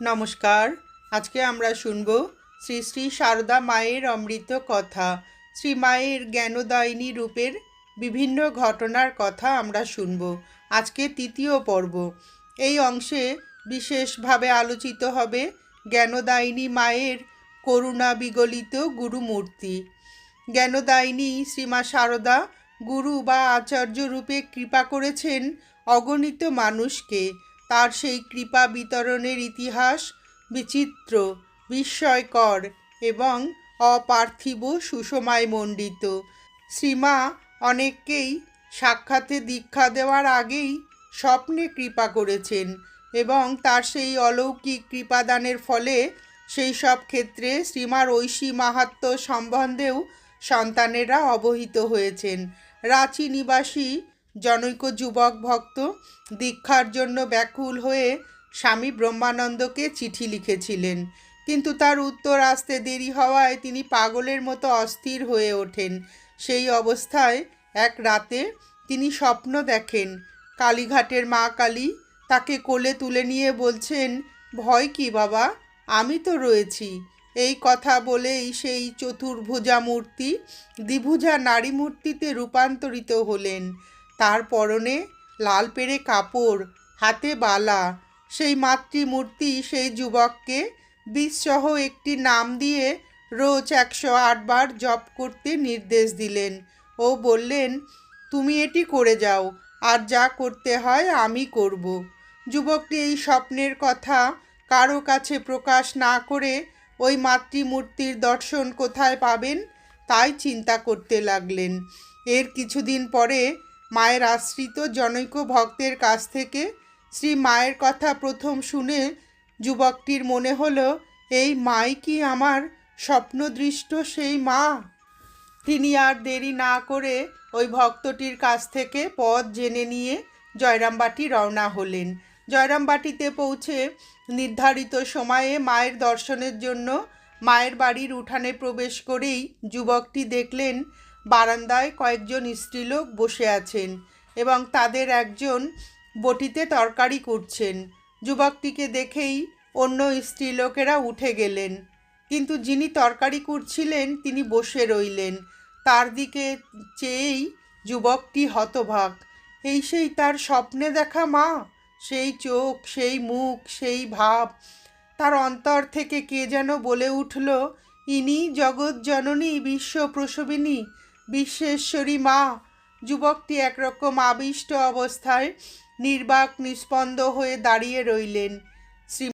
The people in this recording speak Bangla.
নমস্কার। আজকে আমরা শুনব শ্রী শ্রী সারদা মায়ের অমৃত কথা। শ্রী মায়ের জ্ঞানদায়িনী রূপের বিভিন্ন ঘটনার কথা আমরা শুনব। আজকে তৃতীয় পর্ব। এই অংশে বিশেষভাবে আলোচিত হবে জ্ঞানদায়িনী মায়ের করুণা বিগলিত গুরুমূর্তি। জ্ঞানদায়িনী শ্রীমা সারদা গুরু বা আচার্য রূপে কৃপা করেছেন অগণিত মানুষকে। তার সেই কৃপা বিতরণের ইতিহাস বিচিত্র, বিস্ময়কর এবং অপার্থিব সুষমায় মণ্ডিত। শ্রীমা অনেককেই সাক্ষাতে দীক্ষা দেওয়ার আগেই স্বপ্নে কৃপা করেছেন এবং তার সেই অলৌকিক কৃপাদানের ফলে সেই সব ক্ষেত্রে শ্রীমার ঐশী মাহাত্ম সম্বন্ধেও সন্তানেরা অবহিত হয়েছেন। রাঁচি নিবাসী জনৈক যুবক ভক্ত দীক্ষার জন্য ব্যাকুল হয়ে স্বামী ব্রহ্মানন্দকে চিঠি লিখেছিলেন। কিন্তু তার উত্তর আসতে দেরি হওয়ায় তিনি পাগলের মতো অস্থির হয়ে ওঠেন। সেই অবস্থায় এক রাতে তিনি স্বপ্ন দেখেন। কালীঘাটের মা কালী তাকে কোলে তুলে নিয়ে বলছেন, ভয় কি বাবা? আমি তো রয়েছি। এই কথা বলেই সেই চতুর্ভুজা মূর্তি দ্বিভুজা নারী মূর্তিতে রূপান্তরিত হলেন। তার পরনে লাল পেরে কাপড়, হাতে বালা। সেই মাতৃমূর্তি সেই যুবককে বিষসহ একটি নাম দিয়ে রোজ একশো আটবার জপ করতে নির্দেশ দিলেন। ও বললেন, তুমি এটি করে যাও, আর যা করতে হয় আমি করব। যুবকটি এই স্বপ্নের কথা কারও কাছে প্রকাশ না করে ওই মাতৃমূর্তির দর্শন কোথায় পাবেন তাই চিন্তা করতে লাগলেন। এর কিছুদিন পরে মায়ের আশ্রিত জনৈক ভক্তের কাছ থেকে শ্রী মায়ের কথা প্রথম শুনে যুবকটির মনে হলো, এই মাই কি আমার স্বপ্নদৃষ্ট সেই মা? তিনি আর দেরি না করে ওই ভক্তটির কাছ থেকে পথ জেনে নিয়ে জয়রামবাটি রওনা হলেন। জয়রামবাটিতে পৌঁছে নির্ধারিত সময়ে মায়ের দর্শনের জন্য মায়ের বাড়ির উঠানে প্রবেশ করেই যুবকটি দেখলেন বারান্দায় কয়েকজন স্ত্রীলোক বসে আছেন এবং তাদের একজন বটিতে তরকারি করছেন। যুবকটিকে দেখেই অন্য স্ত্রীলোকেরা উঠে গেলেন। কিন্তু যিনি তরকারি করছিলেন, তিনি বসে রইলেন। তার দিকে চেয়েই যুবকটি হতভাগ। এই সেই তার স্বপ্নে দেখা মা? সেই চোখ, সেই মুখ, সেই ভাব। তার অন্তর থেকে কে যেন বলে উঠল, ইনি জগৎ জননী বিশ্ব প্রসবিনী। বিশ্বেশ্বরী মা। যুবকটি একরকম আবিষ্ট অবস্থায় নির্বাক নিষ্পন্দ হয়ে দাঁড়িয়ে রইলেন।